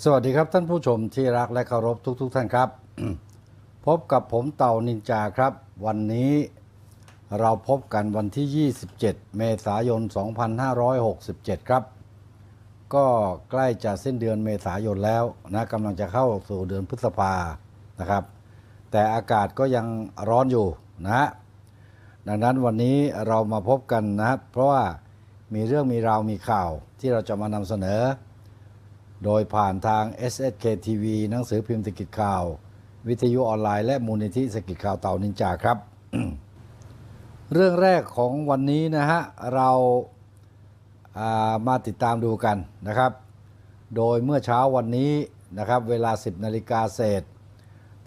สวัสดีครับท่านผู้ชมที่รักและเคารพทุกๆท่านครับ พบกับผมเต่านินจาครับ วันนี้เราพบกันวันที่ 27 เมษายน 2567 ครับ ก็ใกล้จะสิ้นเดือนเมษายนแล้วนะกำลังจะเข้าสู่เดือนพฤษภานะครับ แต่อากาศก็ยังร้อนอยู่นะฮะดังนั้นวันนี้เรามาพบกันนะครับ เพราะว่ามีเรื่องมีราวมีข่าวที่เราจะมานำเสนอ โดยผ่านทาง SSK TV หนังสือพิมพ์สกิจข่าว วิทยุออนไลน์และมูลนิธิสกิจข่าวเต่านินจาครับ เรื่องแรกของวันนี้นะฮะ เราามาติดตามดูกันนะครับ โดยเมื่อเช้าวันนี้นะครับ เวลา 10นาฬิกาเศษ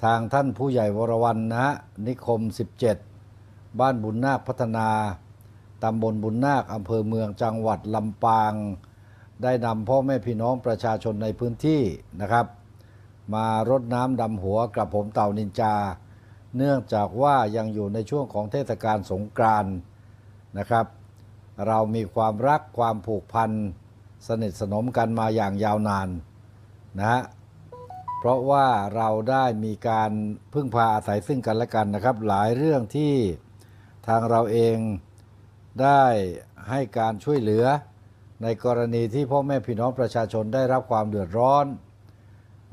ทางท่านผู้ใหญ่วรวันนะฮะนิคม 17 บ้านบุญนาคพัฒนาตำบลบุญนาคอำเภอเมืองจังหวัดลำปาง ได้นำพ่อแม่พี่น้องประชาชนในพื้นที่นะครับ มารดน้ำดำหัวกระผมเต่านินจา เนื่องจากว่ายังอยู่ในช่วงของเทศกาลสงกรานต์นะครับ เรามีความรักความผูกพันสนิทสนมกันมาอย่างยาวนานนะฮะเพราะว่าเราได้มีการพึ่งพาอาศัยซึ่งกันและกันนะครับ หลายเรื่องที่ทางเราเองได้ให้การช่วยเหลือ ในกรณีที่พ่อแม่พี่น้องประชาชนได้รับความเดือดร้อน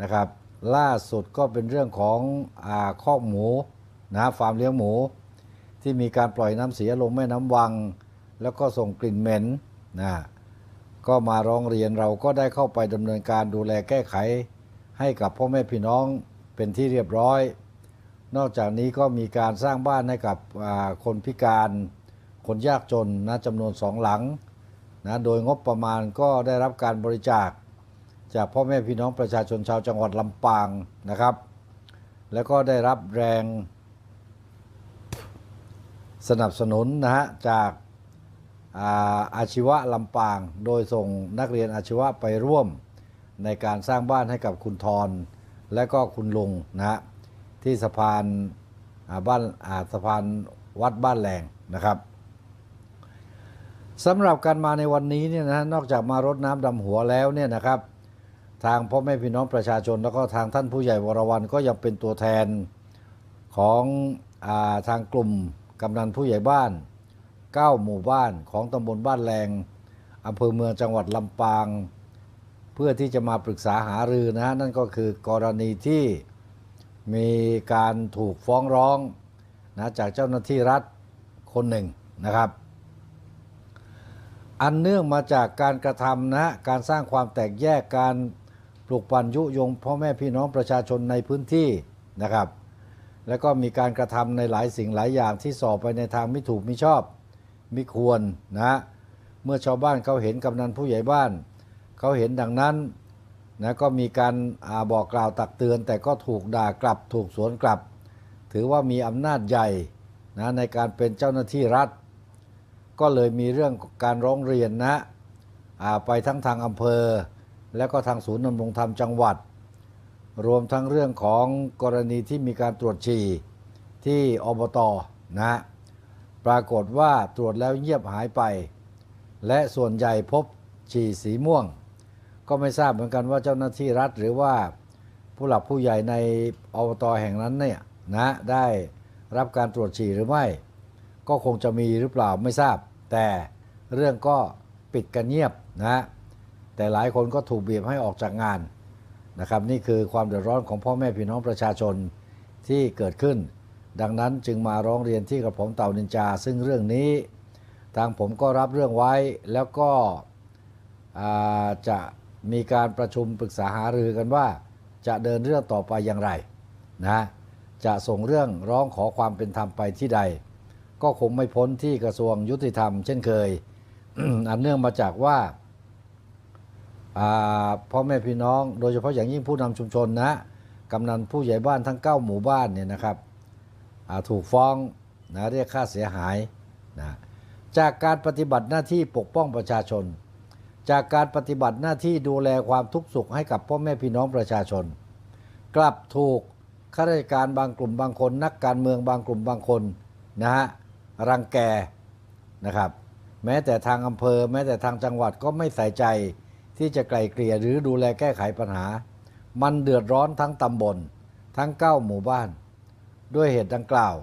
นะครับ ล่าสุดก็เป็นเรื่องของอคอกหมูนะฟาร์มเลี้ยงหมู ที่มีการปล่อยน้ำเสียลงแม่น้ำวัง แล้วก็ส่งกลิ่นเหม็นนะก็มาร้องเรียนเราก็ได้เข้าไปดำเนินการดูแลแก้ไข ให้กับพ่อแม่พี่น้องเป็นที่เรียบร้อย นอกจากนี้ก็มีการสร้างบ้านให้กับคนพิการ คนยากจนนะจำนวนสองหลัง นะโดยงบประมาณก็ได้รับการบริจาค จากพ่อแม่พี่น้องประชาชนชาวจังหวัดลำปางนะครับ แล้วก็ได้รับแรงสนับสนุนนะฮะจากอาอาชีวะลำปาง โดยส่งนักเรียนอาชีวะไปร่วมในการสร้างบ้านให้กับคุณทรและก็คุณลุงนะฮะที่สะพานาบ้านาสะพานวัดบ้านแรงนะครับ สำหรับการมาในวันนี้เนี่ยนะนอกจากมารดน้ำดำหัวแล้วเนี่ยนะครับ ทางพ่อแม่พี่น้องประชาชนแล้วก็ทางท่านผู้ใหญ่วรวันก็ยังเป็นตัวแทนของอาทางกลุ่มกำนันผู้ใหญ่บ้าน 9 หมู่บ้านของตำบลบ้านแรงอำเภอเมืองจังหวัดลำปาง เพื่อที่จะมาปรึกษาหารือนะฮะนั่นก็คือกรณีที่มีการถูกฟ้องร้องนะจากเจ้าหน้าที่รัฐคนหนึ่งนะครับ อันเนื่องมาจากการกระทำนะการสร้างความแตกแยกการปลุกปั่นยุยงพ่อแม่พี่น้องประชาชนในพื้นที่นะครับ แล้วก็มีการกระทำในหลายสิ่งหลายอย่างที่สอบไปในทางไม่ถูกไม่ชอบไม่ควรนะเมื่อชาวบ้านเขาเห็นกำนันผู้ใหญ่บ้าน เขาเห็นดังนั้นนะก็มีการอาบอกกล่าวตักเตือน แต่ก็ถูกด่ากลับถูกสวนกลับ ถือว่ามีอำนาจใหญ่นะในการเป็นเจ้าหน้าที่รัฐ ก็เลยมีเรื่องการร้องเรียนนะไปทั้งทางอำเภอ และก็ทางศูนย์ดำรงธรรมจังหวัด รวมทั้งเรื่องของกรณีที่มีการตรวจฉี่ที่อบตนะปรากฏว่าตรวจแล้วเงียบหายไป และส่วนใหญ่พบฉี่สีม่วง ก็ไม่ทราบเหมือนกันว่าเจ้าหน้าที่รัฐหรือว่าผู้หลักผู้ใหญ่ในอบตแห่งนั้นเนี่ยนะได้รับการตรวจฉี่หรือไม่ ก็คงจะมีหรือเปล่าไม่ทราบ แต่เรื่องก็ปิดกันเงียบนะแต่หลายคนก็ถูกบีบให้ออกจากงานนะครับนี่คือความเดือดร้อนของพ่อแม่พี่น้องประชาชนที่เกิดขึ้น ดังนั้นจึงมาร้องเรียนที่กระผมเต่านินจา ซึ่งเรื่องนี้ ทางผมก็รับเรื่องไว้แล้วก็จะมีการประชุมปรึกษาหารือกันว่า จะเดินเรื่องต่อไปอย่างไรนะจะส่งเรื่องร้องขอความเป็นธรรมไปที่ใด ก็คงไม่พ้นที่กระทรวงยุติธรรม เช่นเคย อันเนื่องมาจากว่าพ่อแม่พี่น้อง โดยเฉพาะอย่างยิ่งผู้นำชุมชนนะกำนันผู้ใหญ่บ้านทั้ง 9 หมู่บ้านเนี่ยนะครับถูกฟ้องนะเรียกค่าเสียหายนะจากการปฏิบัติหน้าที่ปกป้องประชาชน จากการปฏิบัติหน้าที่ดูแลความทุกข์สุขให้กับพ่อแม่พี่น้องประชาชน กลับถูกข้าราชการบางกลุ่มบางคน นักการเมืองบางกลุ่มบางคนนะฮะ รังแกนะครับ แม้แต่ทางอำเภอ แม้แต่ทางจังหวัดก็ไม่ใส่ใจที่จะไกลเกลี่ยหรือดูแลแก้ไขปัญหา มันเดือดร้อนทั้งตำบล ทั้ง9หมู่บ้าน ด้วยเหตุดังกล่าว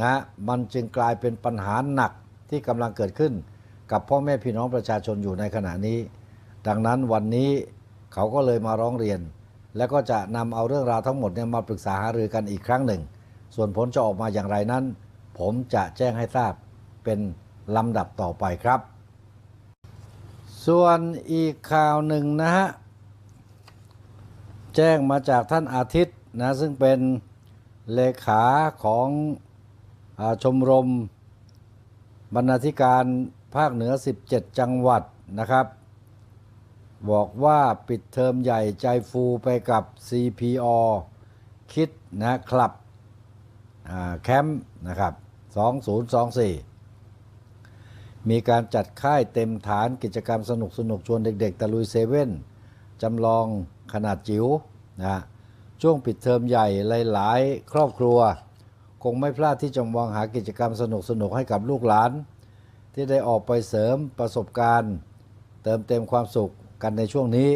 นะมันจึงกลายเป็นปัญหาหนักที่กำลังเกิดขึ้น กับพ่อแม่พี่น้องประชาชนอยู่ในขณะนี้ ดังนั้นวันนี้เขาก็เลยมาร้องเรียน แล้วก็จะนำเอาเรื่องราวทั้งหมดเนี่ยมาปรึกษาหารือกันอีกครั้งหนึ่ง ส่วนผลจะออกมาอย่างไรนั้น ผมจะแจ้งให้ทราบเป็นลำดับต่อไปครับ ส่วนอีกข่าวหนึ่งนะฮะ แจ้งมาจากท่านอาทิตย์นะซึ่งเป็นเลขาของอชมรม บรรณาธิการภาคเหนือ 17 จังหวัดนะครับ บอกว่าปิดเทอมใหญ่ใจฟูไปกับ CPO คิดนะคลับแคมป์นะครับ 2024 มีการจัดค่ายเต็มฐานกิจกรรมสนุกสนุกชวนเด็กๆ ตะลุยเซเว่นจำลองขนาดจิ๋วนะฮะช่วงปิดเทอมใหญ่หลายๆ ครอบครัว คงไม่พลาดที่จะมองหากิจกรรมสนุกสนุกให้กับลูกหลาน ที่ได้ออกไปเสริมประสบการณ์ เติมเต็มความสุขกันในช่วงนี้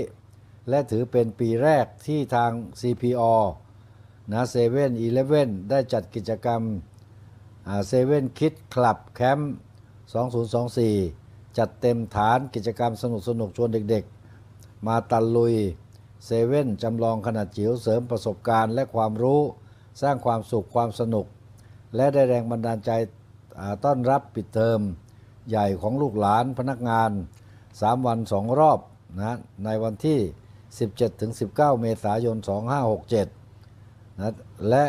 และถือเป็นปีแรกที่ทาง CPO นะเซเว่นอีเลฟเว่นได้จัดกิจกรรม เซเว่นคิดคลับแคมป์2024 จัดเต็มฐานกิจกรรมสนุกสนุกชวนเด็กๆ มาตะลุยเซเว่นจำลองขนาดจิ๋วเสริมประสบการณ์และความรู้ สร้างความสุขความสนุก และได้แรงบันดาลใจต้อนรับปิดเทอม ใหญ่ของลูกหลานพนักงาน 3 วัน 2 รอบนะในวันที่ 17-19 เมษายน 2567นะและ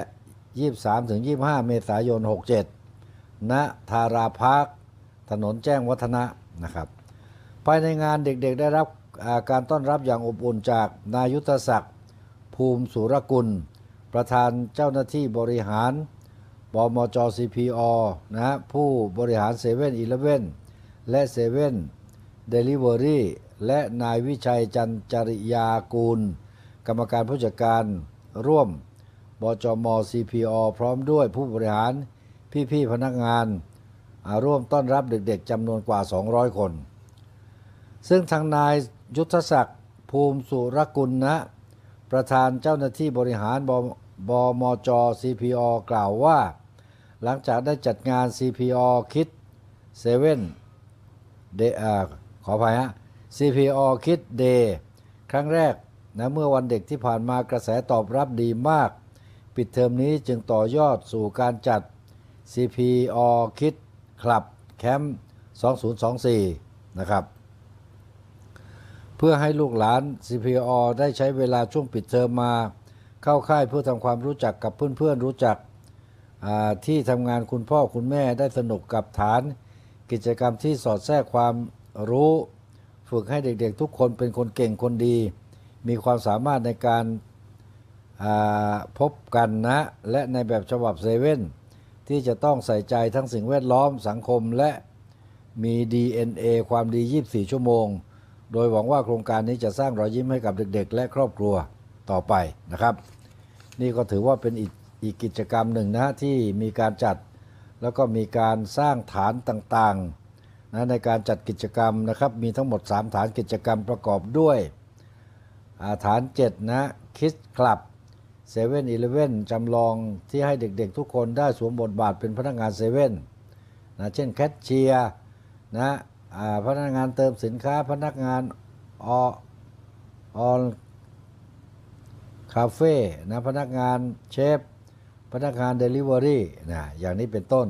23-25 เมษายน 67 ณ ทาราพาร์คถนนแจ้งวัฒนะนะครับภายในงานเด็กๆได้รับการต้อนรับอย่างอบอุ่นจากนายุทธศักดิ์ภูมิสุรกุล ประธานเจ้าหน้าที่บริหารบมจ CPO นะฮะผู้บริหารเซเว่นอีเลฟเว่นและเซเว่นเดลิเวอรี่และนายวิชัยจันจริยากูล กรรมการผู้จัดการร่วม จม CPO พร้อมด้วยผู้บริหารพี่ ๆ พนักงานอาร่วมต้อนรับเด็กๆจำนวนกว่า 200 คน ซึ่งทางนายยุทธศักดิ์ภูมิสุรกุลนะประธานเจ้าหน้าที่บริหารบบมจ CPO กล่าวว่า หลังจากได้จัดงาน CPO คิดเซเว่นเดขออภัยฮะ CPO คิดเดย์ครั้งแรกนะเมื่อวันเด็กที่ผ่านมากระแสตอบรับดีมาก ปิดเทอมนี้จึงต่อยอดสู่การจัด CPO คิดคลับแคมป์2024 นะครับ เพื่อให้ลูกหลาน CPO ได้ใช้เวลาช่วงปิดเทอมมา เข้าค่ายเพื่อทำความรู้จักกับเพื่อนๆรู้จักที่ทำงานคุณพ่อคุณแม่ได้สนุกกับฐาน กิจกรรมที่สอดแทรกความรู้ ฝึกให้เด็กๆ ทุกคนเป็นคนเก่งคนดี มีความสามารถในการ พบกันนะ และในแบบฉบับเซเว่นที่จะต้องใส่ใจทั้งสิ่งแวดล้อมสังคมและมี DNA ความดี 24 ชั่วโมง โดยหวังว่าโครงการนี้จะสร้างรอยยิ้มให้กับเด็ก ๆ และครอบครัวต่อไปนะครับ นี่ก็ถือว่าเป็นอีกอีกกิจกรรมหนึ่งนะที่มีการจัดแล้วก็มีการสร้างฐานต่างๆนะในการจัดกิจกรรมนะครับ มีทั้งหมด 3 ฐานกิจกรรมประกอบด้วยาฐาน 7 นะคิสคลับ เซเว่นอีเลฟเว่นจำลองที่ให้เด็กๆทุกคนได้สวมบทบาทเป็นพนักงานเซเว่นนะเช่นแคชเชียร์นะพนักงานเติมสินค้าพนักงานอออคาเฟ่นะพนักงานเชฟพนักงานเดลิเวอรี่นะอย่างนี้เป็นต้น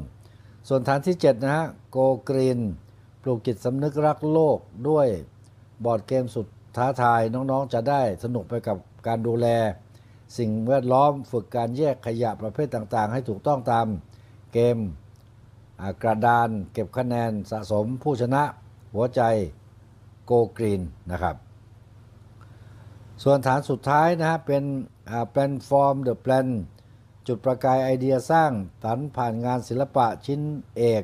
ส่วนฐานที่ 7 นะฮะโกกรีนปลูกจิตสำนึกรักโลกด้วยบอร์ดเกมสุดท้าทายน้องๆจะได้สนุกไปกับการดูแล สิ่งแวดล้อมฝึกการแยกขยะประเภทต่างๆ ให้ถูกต้องตามเกมกระดานเก็บคะแนนสะสมผู้ชนะหัวใจโกกรีนนะครับ ส่วนฐานสุดท้ายนะฮะเป็นแปลนฟอร์มเดอะแปลนจุดประกายไอเดียสร้างสรรค์ผ่านงานศิลปะชิ้นเอก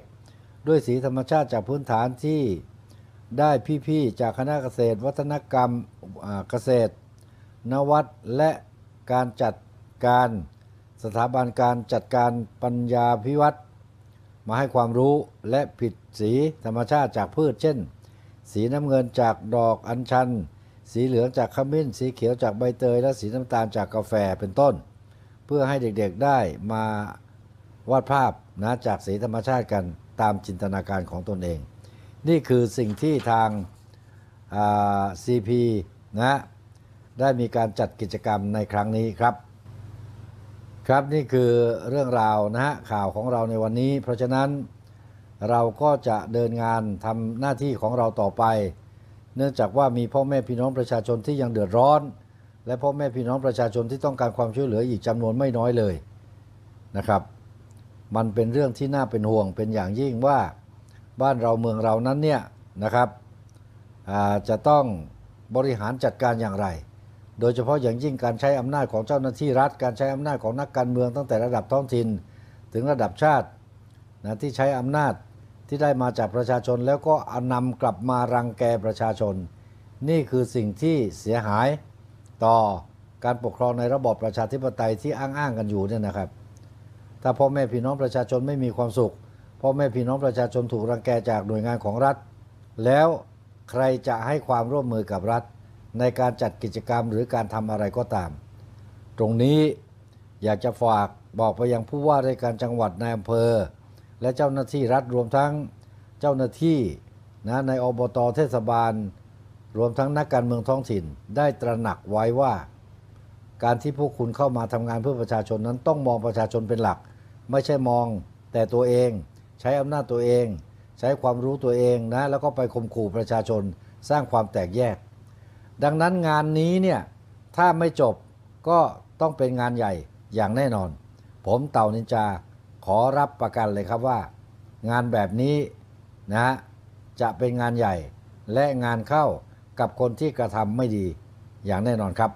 ด้วยสีธรรมชาติจากพื้นฐานที่ได้พี่ ๆ จากคณะเกษตร วัฒนกรรมเกษตร นวัตและ การจัดการสถาบันการจัดการปัญญาพิวัตรมาให้ความรู้และผิดสีธรรมชาติจากพืช เช่น สีน้ำเงินจากดอกอัญชัน สีเหลืองจากขมิ้น สีเขียวจากใบเตย และสีน้ำตาลจากกาแฟเป็นต้น เพื่อให้เด็กๆได้มาวาดภาพนะจากสีธรรมชาติกันตามจินตนาการของตนเอง นี่คือสิ่งที่ทางา CP นะ ได้มีการจัดกิจกรรมในครั้งนี้ครับ ครับนี่คือเรื่องราวนะฮะข่าวของเราในวันนี้ เพราะฉะนั้นเราก็จะเดินงานทำหน้าที่ของเราต่อไป เนื่องจากว่ามีพ่อแม่พี่น้องประชาชนที่ยังเดือดร้อน และพ่อแม่พี่น้องประชาชนที่ต้องการความช่วยเหลืออีกจำนวนไม่น้อยเลยนะครับ มันเป็นเรื่องที่น่าเป็นห่วงเป็นอย่างยิ่งว่าบ้านเราเมืองเรานั้นเนี่ยนะครับจะต้องบริหารจัดการอย่างไร โดยเฉพาะอย่างยิ่งการใช้อำนาจของเจ้าหน้าที่รัฐ การใช้อำนาจของนักการเมืองตั้งแต่ระดับท้องถิ่น ถึงระดับชาตินะที่ใช้อำนาจที่ได้มาจากประชาชน แล้วก็อนำกลับมารังแกประชาชน นี่คือสิ่งที่เสียหายต่อการปกครองในระบอบประชาธิปไตยที่อ้างๆกันอยู่เนี่ยนะครับ ถ้าพ่อแม่พี่น้องประชาชนไม่มีความสุขพ่อแม่พี่น้องประชาชนถูกรังแกจากหน่วยงานของรัฐ แล้วใครจะให้ความร่วมมือกับรัฐ ในการจัดกิจกรรมหรือการทำอะไรก็ตาม ตรงนี้อยากจะฝากบอกไปยังผู้ว่าราชการจังหวัดในอำเภอ และเจ้าหน้าที่รัฐรวมทั้งเจ้าหน้าที่นะในอบตเทศบาล รวมทั้งนักการเมืองท้องถิ่น ได้ตระหนักไว้ว่า การที่พวกคุณเข้ามาทำงานเพื่อประชาชนนั้นต้องมองประชาชนเป็นหลัก ไม่ใช่มองแต่ตัวเอง ใช้อำนาจตัวเอง ใช้ความรู้ตัวเองนะแล้วก็ไปข่มขู่ประชาชนสร้างความแตกแยก ดังนั้นงานนี้เนี่ยถ้าไม่จบก็ต้องเป็นงานใหญ่อย่างแน่นอน ผมเต่านินจาขอรับประกันเลยครับว่า งานแบบนี้นะจะเป็นงานใหญ่และงานเข้ากับคนที่กระทำไม่ดีอย่างแน่นอนครับ